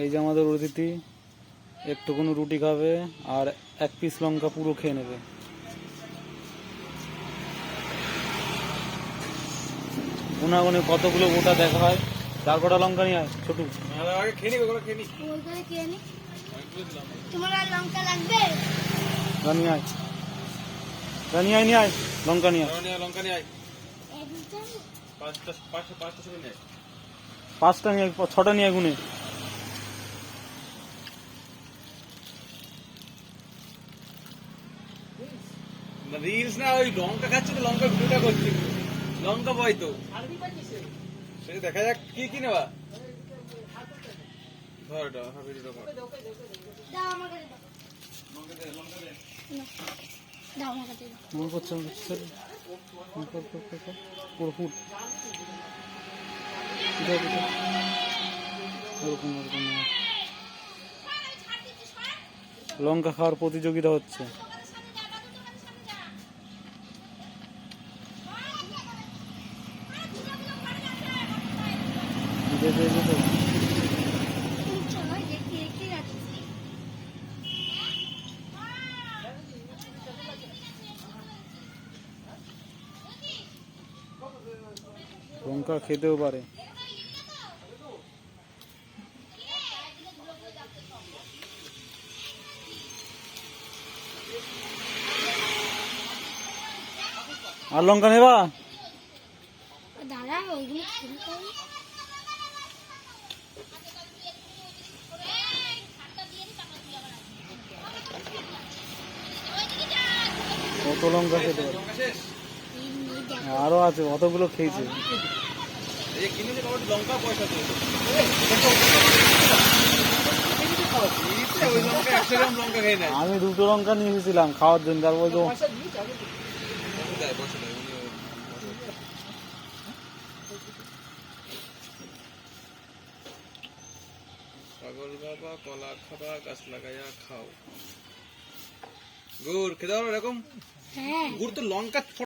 এই যে আমাদের অতিথি একটুকুনি রুটি খাবে আর এক পিস লঙ্কা পুরো খেয়ে নেবে। গুনাগুনে কতগুলো গোটা দেখা হয়? চার কটা লঙ্কা নিয়ে আয় ছোটু। আয়। নিয়ে আয় লঙ্কা নিয়ে আয়। লঙ্কা নিয়ে আয়, লঙ্কা নিয়ে আয়। পাঁচটা পাঁচটা পাঁচটা ছবি নিয়ে আয়। পাঁচটা নিয়ে আয়, ছটা নিয়ে গুনে। রিলস না, ওই লঙ্কা খাচ্ছে তো, লঙ্কা ভিডিওটা করছি। লঙ্কা বয় তো। সেটা দেখা যাক, কি কি নেবা মনে করছে। লঙ্কা খাওয়ার প্রতিযোগিতা হচ্ছে। লঙ্কা খেতেও পারে। আর লঙ্কা নেবা? পাই কত লঙ্কা খেতে আরও আছে, অতগুলো খেয়েছে। আমি দুটো লঙ্কা নিয়ে এসেছিলাম খাওয়ার জন্য তারপর পাগল বাবা কলা খাবা গাছ লাগাইয়া খাও। গুড় খেতে পারো এরকম? হ্যাঁ। গুড় তো লঙ্কা